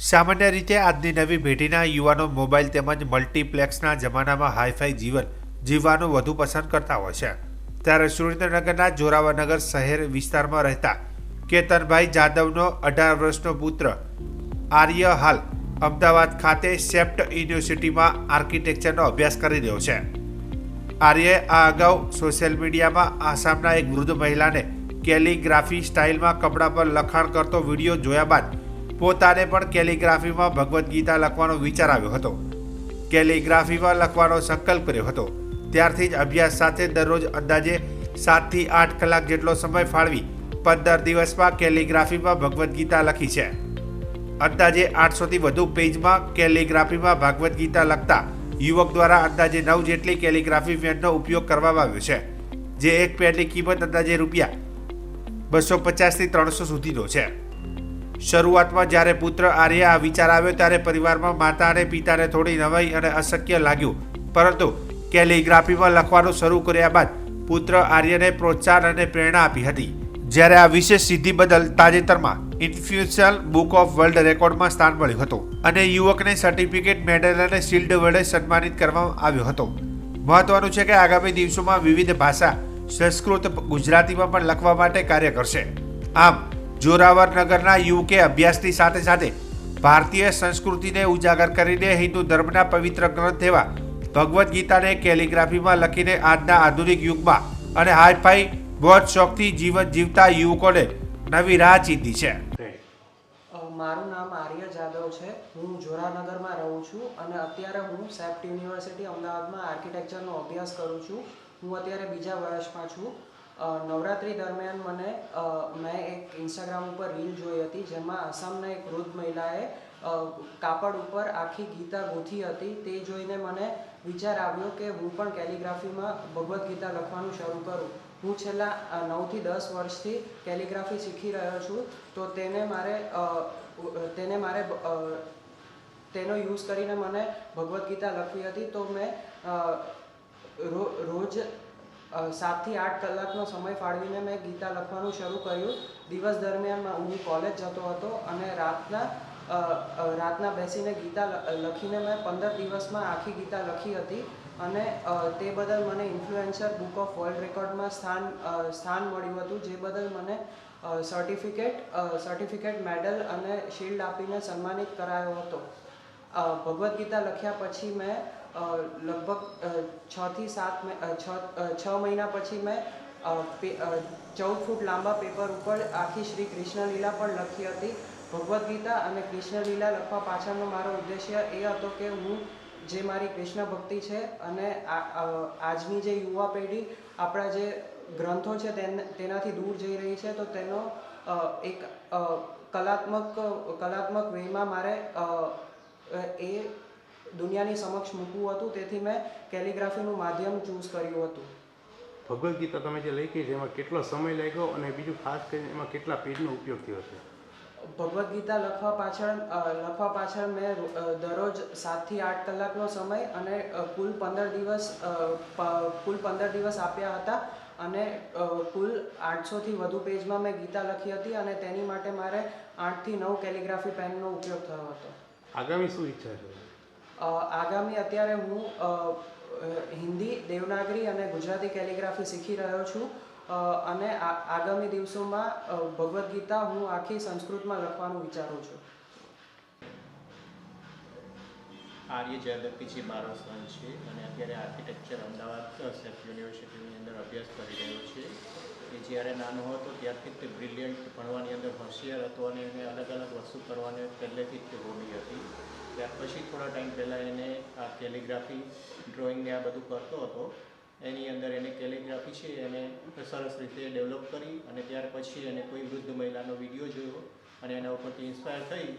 સામાન્ય રીતે આજની નવી પેઢીના યુવાનો મોબાઈલ તેમજ મલ્ટીપ્લેક્સના જમાનામાં હાઈફાઈ જીવન જીવવાનું વધુ પસંદ કરતા હોય છે. ત્યારે સુરેન્દ્રનગરના જોરાવરનગર શહેર વિસ્તારમાં રહેતા કેતનભાઈ જાદવનો અઢાર વર્ષનો પુત્ર આર્ય હાલ અમદાવાદ ખાતે સેપ્ટ યુનિવર્સિટીમાં આર્કિટેક્ચરનો અભ્યાસ કરી રહ્યો છે. આર્યે આ અગાઉ સોશિયલ મીડિયામાં આસામના એક વૃદ્ધ મહિલાને કેલિગ્રાફી સ્ટાઇલમાં કપડાં પર લખાણ કરતો વીડિયો જોયા બાદ પોતાને પણ કેલિગ્રાફીમાં ભગવદ્ ગીતા લખવાનો વિચાર આવ્યો હતો. કેલિગ્રાફીમાં લખવાનો સંકલ્પ કર્યો હતો. ત્યારથી જ અભ્યાસ સાથે દરરોજ અંદાજે સાતથી આઠ કલાક જેટલો સમય ફાળવી પંદર દિવસમાં કેલિગ્રાફીમાં ભગવદ્ ગીતા લખી છે. અંદાજે આઠસોથી વધુ પેજમાં કેલિગ્રાફીમાં ભાગવદ્ ગીતા લખતા યુવક દ્વારા અંદાજે નવ જેટલી કેલિગ્રાફી પેનનો ઉપયોગ કરવામાં આવ્યો છે, જે એક પેનની કિંમત અંદાજે રૂપિયા બસો પચાસથી ત્રણસો સુધીનો છે. શરૂઆતમાં જ્યારે પુત્ર આર્ય આ વિચાર આવ્યો ત્યારે પરિવારમાં માતા અને પિતાને થોડી નવાઈ અને અશક્ય લાગ્યું. પરંતુ કેલિગ્રાફીમાં લખવાનું શરૂ કર્યા બાદ પુત્ર આર્યને પ્રોત્સાહન અને પ્રેરણા આપી હતી. જ્યારે આ વિશેષ સિદ્ધિ બદલ તાજેતરમાં ઇન્ફ્યુશિયલ બુક ઓફ વર્લ્ડ રેકોર્ડમાં સ્થાન મળ્યું હતું અને યુવકને સર્ટિફિકેટ મેડલ અને શિલ્ડ વડે સન્માનિત કરવામાં આવ્યો હતો. મહત્વનું છે કે આગામી દિવસોમાં વિવિધ ભાષા સંસ્કૃત ગુજરાતીમાં પણ લખવા માટે કાર્ય કરશે. આમ જોરાવર નગરના યુવકે અભ્યાસની સાથે સાથે ભારતીય સંસ્કૃતિને ઉજાગર કરીને હિન્દુ ધર્મના પવિત્ર ગ્રંથ એવા ભગવદ્ ગીતાને કેલિગ્રાફીમાં લખીને આજના આધુનિક યુગમાં અને હાઈફાઈ બોધ શોખથી જીવન જીવતા યુવકોને નવી રાહ ચીંધી છે. મારું નામ આર્ય જાદવ છે. હું જોરાનગરમાં રહું છું અને અત્યારે હું સેફ્ટ યુનિવર્સિટી અમદાવાદમાં આર્કિટેક્ચરનો અભ્યાસ કરું છું. હું અત્યારે બીજા વર્ષમાં છું. નવરાત્રિ દરમિયાન મને મેં એક ઇન્સ્ટાગ્રામ ઉપર રીલ જોઈ હતી જેમાં આસામના એક વૃદ્ધ મહિલાએ કાપડ ઉપર આખી ગીતા ગૂંથી હતી. તે જોઈને મને વિચાર આવ્યો કે હું પણ કેલિગ્રાફીમાં ભગવદ્ ગીતા લખવાનું શરૂ કરું. હું છેલ્લા નવથી દસ વર્ષથી કેલિગ્રાફી શીખી રહ્યો છું. તો તેને મારે તેને મારે તેનો યુઝ કરીને મને ભગવદ્ ગીતા લખવી હતી. તો મેં રોજ સાતથી આઠ કલાકનો સમય ફાળવીને મેં ગીતા લખવાનું શરૂ કર્યું. દિવસ દરમિયાન હું કોલેજ જતો હતો અને રાતના રાતના બેસીને ગીતા લખીને મેં પંદર દિવસમાં આખી ગીતા લખી હતી અને તે બદલ મને ઇન્ફ્લુએન્સર બુક ઓફ વર્લ્ડ રેકોર્ડમાં સ્થાન સ્થાન મળ્યું હતું, જે બદલ મને સર્ટિફિકેટ સર્ટિફિકેટ મેડલ અને શિલ્ડ આપીને સન્માનિત કરાયો હતો. ભગવદ્ ગીતા લખ્યા પછી મેં લગભગ છથી સાત છ મહિના પછી મેં ચૌદ ફૂટ લાંબા પેપર ઉપર આખી શ્રી કૃષ્ણ લીલા પણ લખી હતી. ભગવદ્ ગીતા અને કૃષ્ણ લીલા લખવા પાછળનો મારો ઉદ્દેશ્ય એ હતો કે હું જે મારી કૃષ્ણ ભક્તિ છે અને આજની જે યુવા પેઢી, આપણા જે ગ્રંથો છે તેનાથી દૂર જઈ રહી છે, તો તેનો એક કલાત્મક કલાત્મક વેમાં મારે એ દુનિયાની સમક્ષ મૂકવું હતું. તેથી મેં કેલિગ્રાફીનું માધ્યમ ચૂઝ કર્યું હતું. ભગવદ્ ગીતા તમે જે લખી છે એમાં કેટલો સમય લાગ્યો અને બીજું ખાસ કરીને એમાં કેટલા પેજનો ઉપયોગ થયો છે? ભગવદ્ ગીતા લખવા પાછળ લખવા પાછળ મેં દરરોજ સાતથી આઠ કલાકનો સમય અને કુલ પંદર દિવસ કુલ પંદર દિવસ આપ્યા હતા. અને કુલ આઠસોથી વધુ પેજમાં મેં ગીતા લખી હતી અને તેની માટે મારે આઠથી નવ કેલિગ્રાફી પેનનો ઉપયોગ થયો હતો. આગામી શું ઈચ્છા છે? આગામી અત્યારે હું હિન્દી, દેવનાગરી અને ગુજરાતી કેલિગ્રાફી શીખી રહ્યો છું. અને આગામી દિવસોમાં ભગવદ્ ગીતા હું આખી સંસ્કૃતમાં લખવાનું વિચારું છું. આર્ય જયદત્તીજી મારો સન છે અને અત્યારે આર્કિટેક્ચર અમદાવાદ સેફ યુનિવર્સિટીની અંદર અભ્યાસ કરી રહ્યો છે. કે જ્યારે નાનો હતો ત્યારથી તે બ્રિલિયન્ટ ભણવાની અંદર હોશિયાર હતો અને એને અલગ અલગ વસ્તુ કરવાની પહેલેથી જ તે હોબી હતી. ત્યાર પછી થોડા ટાઈમ પહેલાં એને આ કેલિગ્રાફી ડ્રોઈંગને આ બધું કરતો હતો. એની અંદર એને કેલિગ્રાફી છે એને સરસ રીતે ડેવલપ કરી અને ત્યાર પછી એને કોઈ વૃદ્ધ મહિલાનો વીડિયો જોયો. અને એના ઉપરથી ઇન્સ્પાયર થઈ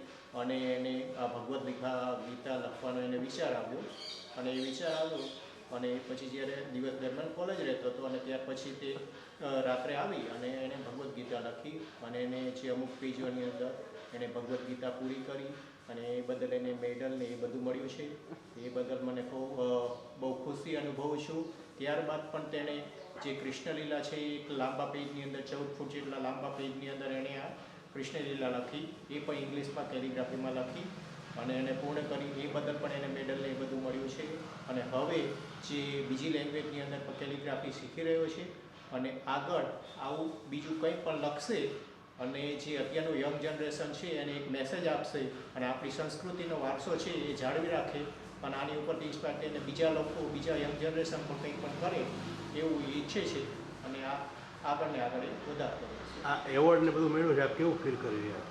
અને એને આ ભગવદ્ ગીતા ગીતા લખવાનો એને વિચાર આવ્યો. અને એ વિચાર આવ્યો અને પછી જ્યારે દિવસ દરમિયાન કોલેજ રહેતો હતો અને ત્યાર પછી તે રાત્રે આવી અને એણે ભગવદ્ ગીતા લખી અને એને જે અમુક પેજોની અંદર એણે ભગવદ્ ગીતા પૂરી કરી અને એ બદલ એને મેડલ ને એ બધું મળ્યું છે. એ બદલ મને બહુ બહુ ખુશી અનુભવું છું. ત્યારબાદ પણ તેણે જે કૃષ્ણલીલા છે એક લાંબા પેજની અંદર, ચૌદ ફૂટ જેટલા લાંબા પેજની અંદર એણે આ કૃષ્ણલીલા લખી, એ પણ ઇંગ્લિશમાં કેલિગ્રાફીમાં લખી અને એને પૂર્ણ કરી, એ બદલ પણ એને મેડલ ને એ બધું મળ્યું છે. અને હવે જે બીજી લેંગ્વેજની અંદર પણ કેલિગ્રાફી શીખી રહ્યો છે અને આગળ આવું બીજું કંઈ પણ લખશે અને જે અત્યારનું યંગ જનરેશન છે એને એક મેસેજ આપશે અને આપણી સંસ્કૃતિનો વારસો છે એ જાળવી રાખે અને આની ઉપરથી ઇન્સ્પાયર થઈને બીજા લોકો, બીજા યંગ જનરેશન પણ કંઈક પણ કરે એવું ઈચ્છે છે. અને આ આપણને આગળ વધારતો આ એવોર્ડ ને બધું મેળવ્યું છે આપ કેવું ફીલ કરી રહ્યા?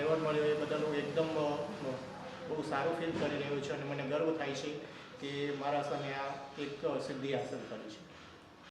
એવોર્ડ મળ્યો એ બદલ હું એકદમ બહુ સારું ફીલ કરી રહ્યો છું અને મને ગર્વ થાય છે કે મારા સને આ એક સિદ્ધિ હાંસલ કરી છે.